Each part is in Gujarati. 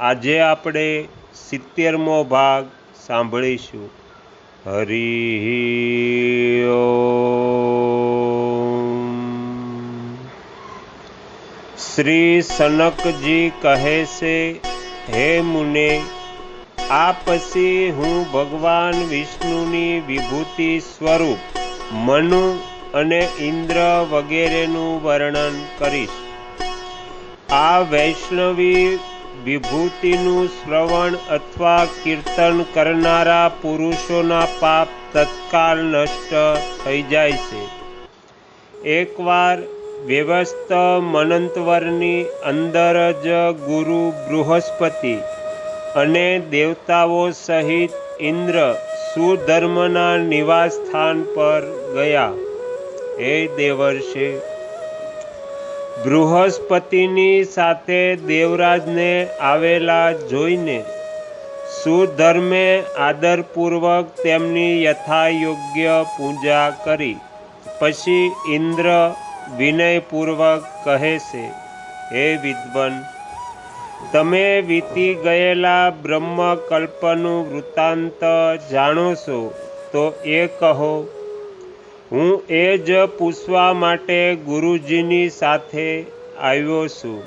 આજે આપણે સિત્તેરમો ભાગ સાંભળીશું. હરિ શ્રી સનકજી કહે છે, હે મુને, આ પછી હું ભગવાન વિષ્ણુની વિભૂતિ સ્વરૂપ મનુ અને ઇન્દ્ર વગેરેનું વર્ણન કરીશ. આ વૈષ્ણવી વિભૂતિનું શ્રવણ અથવા કીર્તન કરનારા પુરુષોના પાપ તત્કાલ નષ્ટ થઈ જાય છે. એકવાર વ્યવસ્થ મનંતવરની અંદર જ ગુરુ બૃહસ્પતિ અને દેવતાઓ સહિત ઇન્દ્ર સુધર્મના નિવાસ સ્થાન પર ગયા. હે દેવર્ષે બૃહસ્પતિની સાથે દેવરાજને આવેલા જોઈને સુધર્મે આદરપૂર્વક તેમની યથાયોગ્ય પૂજા કરી. પછી ઇન્દ્ર વિનયપૂર્વક કહે છે, હે વિદ્વન, તમે વીતી ગયેલા બ્રહ્મકલ્પનું વૃત્તાંત જાણો છો, તો એ કહો હું એ જ પૂછવા માટે ગુરુજીની સાથે આવ્યો છું.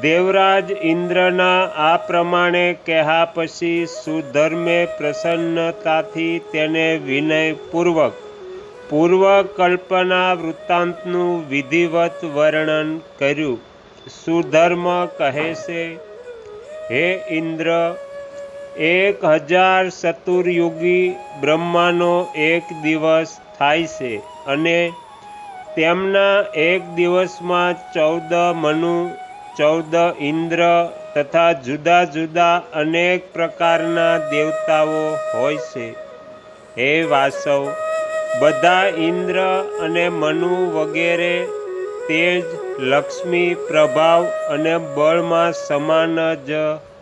દેવરાજ ઇન્દ્રના આ પ્રમાણે કહ્યા પછી સુધર્મે પ્રસન્નતાથી તેને વિનયપૂર્વક પૂર્વ કલ્પના વૃત્તાંતનું વિધિવત વર્ણન કર્યું. સુધર્મ કહે છે, હે ઇન્દ્ર, એક હજાર ચતુર્યુગી બ્રહ્માનો એક દિવસ થાય છે અને તેમના એક દિવસમાં ચૌદ મનુ, ચૌદ ઇન્દ્ર તથા જુદા જુદા અનેક પ્રકારના દેવતાઓ હોય છે. હે વાસવ, બધા ઇન્દ્ર અને મનુ વગેરે તેજ લક્ષ્મી પ્રભાવ અને બળમાં સમાન જ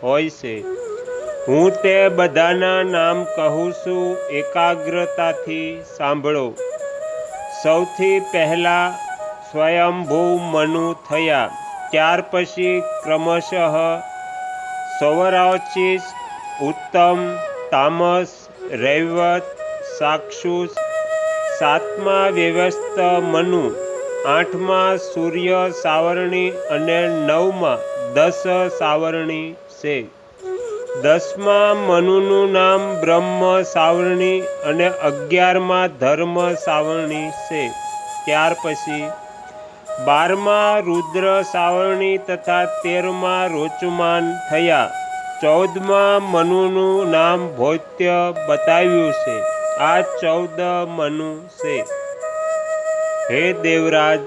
હોય છે. હું તે બધાના નામ કહું છું, એકાગ્રતાથી સાંભળો. સૌથી પહેલાં સ્વયંભૂ મનુ થયા, ત્યાર પછી ક્રમશઃ સૌરાચિસ ઉત્તમ, તામસ, રૈવત સાક્ષુષ સાતમા વ્યવસ્થ મનુ, આઠમાં સૂર્ય સાવરણી અને નવમાં દસ સાવરણી છે. દસમાં મનુનું નામ બ્રહ્મ સાવરણી અને અગિયારમાં ધર્મ સાવરણી છે. ત્યાર પછી બારમાં રુદ્ર સાવરણી તથા તેરમાં રોચમાન થયા. ચૌદમાં મનુનું નામ ભૌત્ય બતાવ્યું છે. આ ચૌદ મનુ છે. હે દેવરાજ,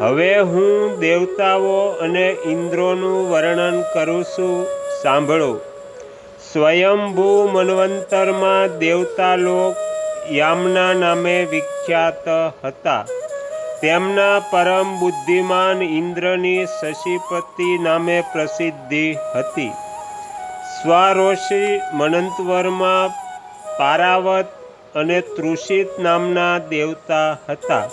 હવે હું દેવતાઓ અને ઇન્દ્રોનું વર્ણન કરું છું. સાંભળો. સ્વયંભૂ મન્વંતરમાં દેવતાલોક યામના નામે વિખ્યાત હતા. તેમના પરમ બુદ્ધિમાન ઇન્દ્રની શશિપતિ નામે પ્રસિદ્ધિ હતી. સ્વારોષિ મનંતવરમાં પારાવત અને તૃષિત નામના દેવતા હતા.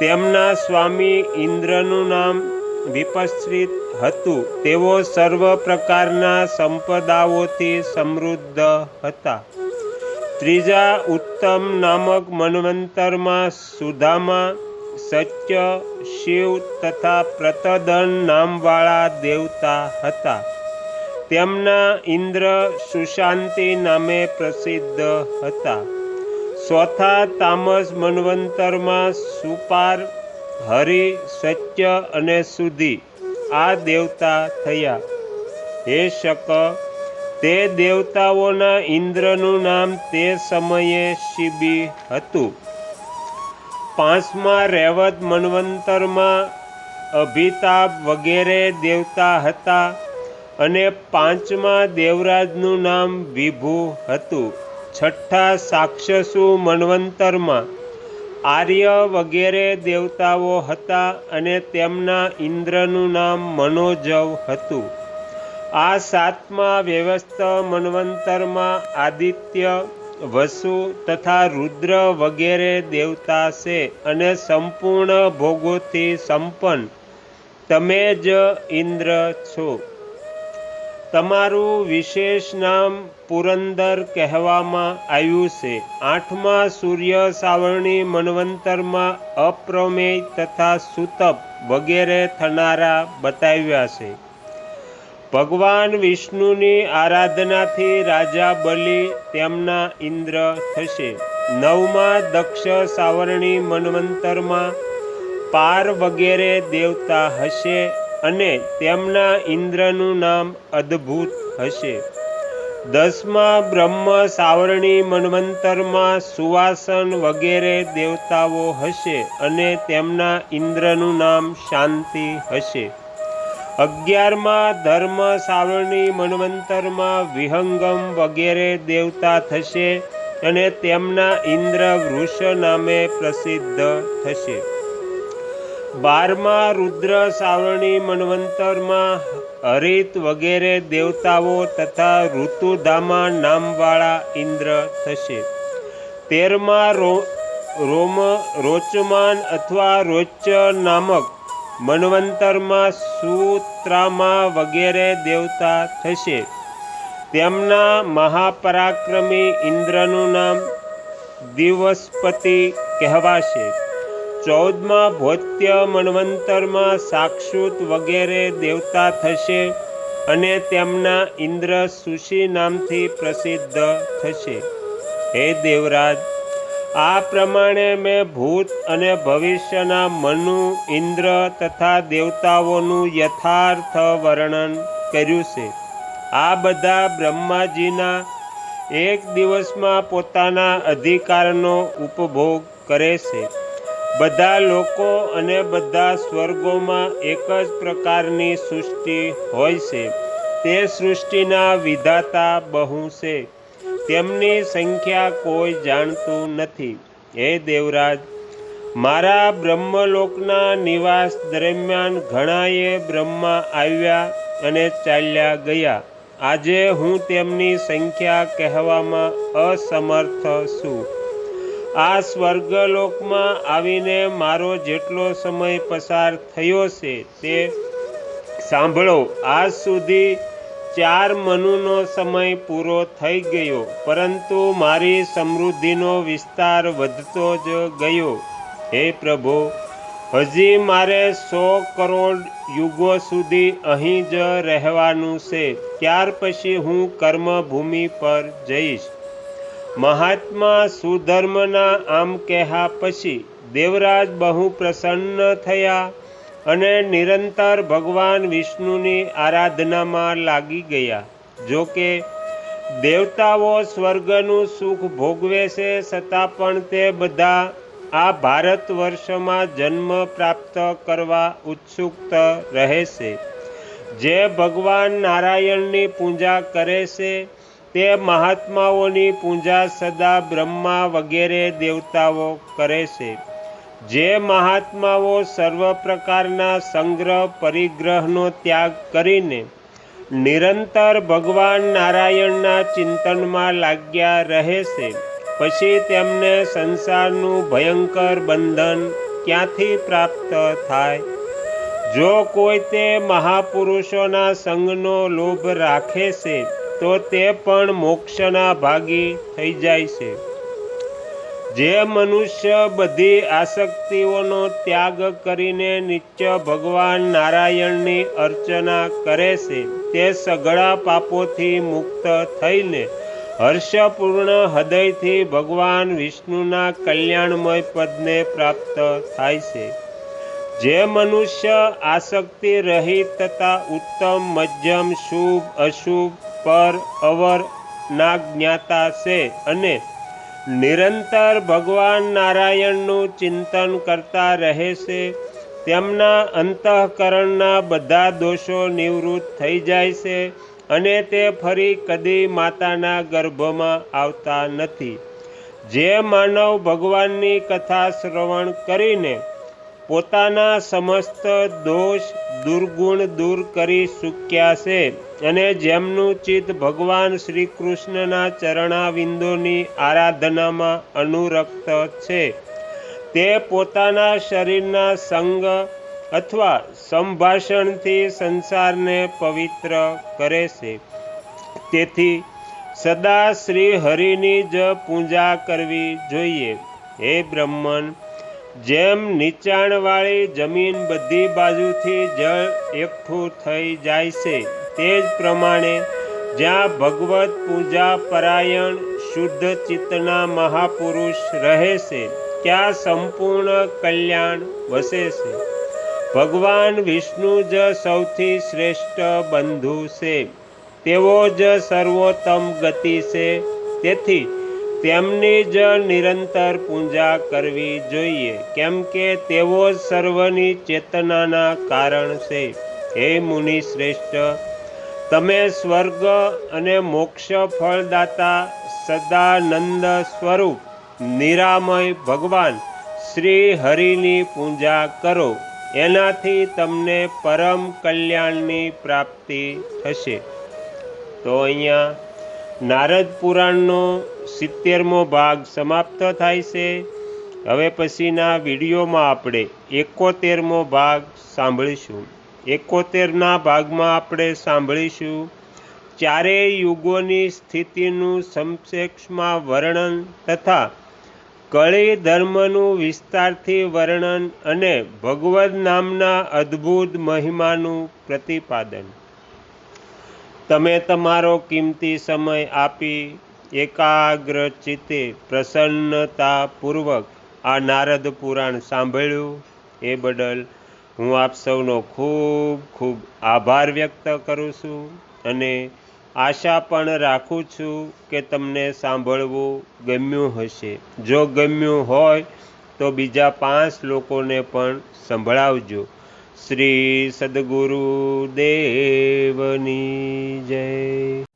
તેમના સ્વામી ઇન્દ્રનું નામ વિપશ્રિત હતું. તેઓ સર્વ પ્રકારના સંપદાઓથી સમૃદ્ધ હતા. ત્રીજા ઉત્તમ નામક મનવંતરમાં સુધામા, સત્ય, શિવ તથા પ્રતદન નામવાળા દેવતા હતા. તેમના ઇન્દ્ર સુશાંતિ નામે પ્રસિદ્ધ હતા. ચોથા તામસ મનવંતરમાં સુપાર હરિ, સત્ય અને સુધી આ દેવતા થયા. હે શક, તે દેવતાઓના ઇન્દ્રનું નામ તે સમયે શિબી હતું. પાંચમા રેવત મનવંતરમાં અભિતાભ વગેરે દેવતા હતા અને પાંચમા દેવરાજનું નામ વિભુ હતું. છઠ્ઠા સાક્ષસુ મન્વંતરમાં આર્ય વગેરે દેવતાઓ હતા અને તેમના ઇન્દ્રનું નામ મનોજવ હતું. આ સાતમા વ્યવસ્થ મન્વંતરમાં આદિત્ય, વસુ તથા રુદ્ર વગેરે દેવતા છે અને સંપૂર્ણ ભોગોથી સંપન્ન. તમે જ ઇન્દ્ર છો. તમારું વિશેષ નામ પુરંદર કહેવામાં આવ્યું છે. આઠમા સૂર્ય સાવરણી મન્વંતરમાં અપ્રમેય તથા સુતપ વગેરે થનારા બતાવ્યા છે. ભગવાન વિષ્ણુની આરાધનાથી રાજા બલિ તેમના ઇન્દ્ર થશે. નવમા દક્ષ સાવરણી મન્વંતરમાં પાર વગેરે દેવતા હશે. અને તેમના ઇન્દ્રનું નામ અદ્ભુત હશે. દસમા બ્રહ્મ સાવરણી મન્વંતરમાં સુવાસન વગેરે દેવતાઓ હશે અને તેમના ઇન્દ્રનું નામ શાંતિ હશે. અગિયારમાં ધર્મ સાવરણી મન્વંતરમાં વિહંગમ વગેરે દેવતા થશે અને તેમના ઇન્દ્ર વૃષ નામે પ્રસિદ્ધ થશે. બારમા રુદ્ર સાવરણી મન્વંતરમાં હરિત વગેરે દેવતાઓ તથા ઋતુધામા નામવાળા ઇન્દ્ર થશે. તેરમાં રોમ, રોચમાન અથવા રોચ નામક મન્વંતરમાં સૂત્રામાં વગેરે દેવતા થશે. તેમના મહાપરાક્રમી ઇન્દ્રનું નામ દિવસપતિ કહેવાશે. ચૌદમાં ભૌત્ય મણવંતરમાં સાક્ષુત વગેરે દેવતા થશે અને તેમના ઇન્દ્ર સુશી નામથી પ્રસિદ્ધ થશે. હે દેવરાજ, આ પ્રમાણે મેં ભૂત અને ભવિષ્યના મનુ, ઇન્દ્ર તથા દેવતાઓનું યથાર્થ વર્ણન કર્યું છે. આ બધા બ્રહ્માજીના એક દિવસમાં પોતાના અધિકારનો ઉપભોગ કરે છે. બધા લોકો અને બધા સ્વર્ગોમાં એક જ પ્રકારની સૃષ્ટિ હોય છે. તે સૃષ્ટિના વિધાતા બહુ છે. તેમની સંખ્યા કોઈ જાણતું નથી. હે દેવરાજ, મારા બ્રહ્મલોકના નિવાસ દરમિયાન ઘણાએ બ્રહ્મા આવ્યા અને ચાલ્યા ગયા. આજે હું તેમની સંખ્યા કહેવામાં અસમર્થ છું. આ સ્વર્ગલોકમાં આવીને મારો જેટલો સમય પસાર થયો છે તે સાંભળો. આજ સુધી ચાર મનુનો સમય પૂરો થઈ ગયો, પરંતુ મારી સમૃદ્ધિનો વિસ્તાર વધતો જ ગયો. હે પ્રભુ, હજી મારે સો કરોડ યુગો સુધી અહીં જ રહેવાનું છે. ત્યાર પછી હું કર્મભૂમિ પર જઈશ. મહાત્મા સુધર્મના આમ કહ્યા પછી દેવરાજ બહુ પ્રસન્ન થયા અને નિરંતર ભગવાન વિષ્ણુની આરાધનામાં લાગી ગયા. જો કે દેવતાઓ સ્વર્ગનું સુખ ભોગવે છે છતાં પણ તે બધા આ ભારત વર્ષમાં જન્મ પ્રાપ્ત કરવા ઉત્સુક રહે છે. જે ભગવાન નારાયણની પૂજા કરે છે તે મહાત્માઓની પૂજા સદા બ્રહ્મા વગેરે દેવતાઓ કરે છે. જે મહાત્માઓ સર્વ પ્રકારના સંગ્રહ પરિગ્રહનો ત્યાગ કરીને નિરંતર ભગવાન નારાયણના ચિંતનમાં લાગ્યા રહે છે. પછી તેમને સંસારનું ભયંકર બંધન ક્યાંથી પ્રાપ્ત થાય? જો કોઈ તે મહાપુરુષોના સંગનો લોભ રાખે છે તો તે પણ મોક્ષના ભાગી થઈ જાય છે. જે મનુષ્ય બધી આસક્તિઓનો ત્યાગ કરીને નિત્ય ભગવાન નારાયણની અર્ચના કરે છે, તે સઘળા પાપોથી મુક્ત થઈને હર્ષપૂર્ણ હૃદયથી ભગવાન વિષ્ણુના કલ્યાણમય પદને પ્રાપ્ત થાય છે. જે મનુષ્ય આસક્તિ રહિત તથા ઉત્તમ, મધ્યમ, શુભ, અશુભ, પર, અવર ના જ્ઞાતા છે અને નિરંતર ભગવાન નારાયણનું ચિંતન કરતા રહે છે તેમના અંતઃકરણના બધા દોષો નિવૃત્ત થઈ જાય છે અને તે ફરી કદી માતાના ગર્ભમાં આવતા નથી. જે માનવ ભગવાનની કથા શ્રવણ કરીને પોતાના સમસ્ત દોષ, દુર્ગુણ દૂર કરી ચૂક્યા છે અને જેમનું ચિત્ત ભગવાન શ્રી કૃષ્ણના ચરણાવિંદોની આરાધનામાં અનુરક્ત છે. તે પોતાના શરીરના સંગ અથવા સંભાષણથી સંસારને પવિત્ર કરે છે. તેથી સદા શ્રી હરિની જ પૂજા કરવી જોઈએ. હે બ્રહ્મન જેમ નીચાણવાળી જમીન બધી બાજુથી જળ એકઠું થઈ જાય છે, તે જ પ્રમાણે જ્યાં ભગવત પૂજા પરાયણ શુદ્ધ ચિત્તના મહાપુરુષ રહે છે, ત્યાં સંપૂર્ણ કલ્યાણ વસે છે. ભગવાન વિષ્ણુ જ સૌથી શ્રેષ્ઠ બંધુ છે, તેઓ જ સર્વોત્તમ ગતિ છે, તેથી તેમની જ નિરંતર પૂજા કરવી જોઈએ, કેમ કે તેઓ સર્વની ચેતનાના કારણ છે. હે મુનિ શ્રેષ્ઠ તમે સ્વર્ગ અને મોક્ષ ફળદાતા સદાનંદ સ્વરૂપ, નિરામય ભગવાન શ્રી હરિની પૂજા કરો. એનાથી તમને પરમ કલ્યાણની પ્રાપ્તિ થશે. તો અહીંયા નારદ પુરાણનો સિત્તેરમો ભાગ સમાપ્ત થાય છે. હવે પછીના વિડીયોમાં આપણે એકોતેરમો ભાગ સાંભળીશું. એકોતેરના ભાગમાં આપણે સાંભળીશું, ચારેય યુગોની સ્થિતિનું સંક્ષેપમાં વર્ણન તથા કળી ધર્મનું વિસ્તારથી વર્ણન અને ભગવદ નામના અદ્ભુત મહિમાનું પ્રતિપાદન. તમે તમારો કિંમતી સમય આપી એકાગ્ર ચિત્તે પ્રસન્નતાપૂર્વક આ નારદ પુરાણ સાંભળ્યું. એ બદલ હું આપ સૌનો ખૂબ ખૂબ આભાર વ્યક્ત કરું છું અને આશા પણ રાખું છું કે તમને સાંભળવું ગમ્યું હશે. જો ગમ્યું હોય તો બીજા પાંચ લોકોને પણ સંભળાવજો. શ્રી સદગુરુ દેવની જય.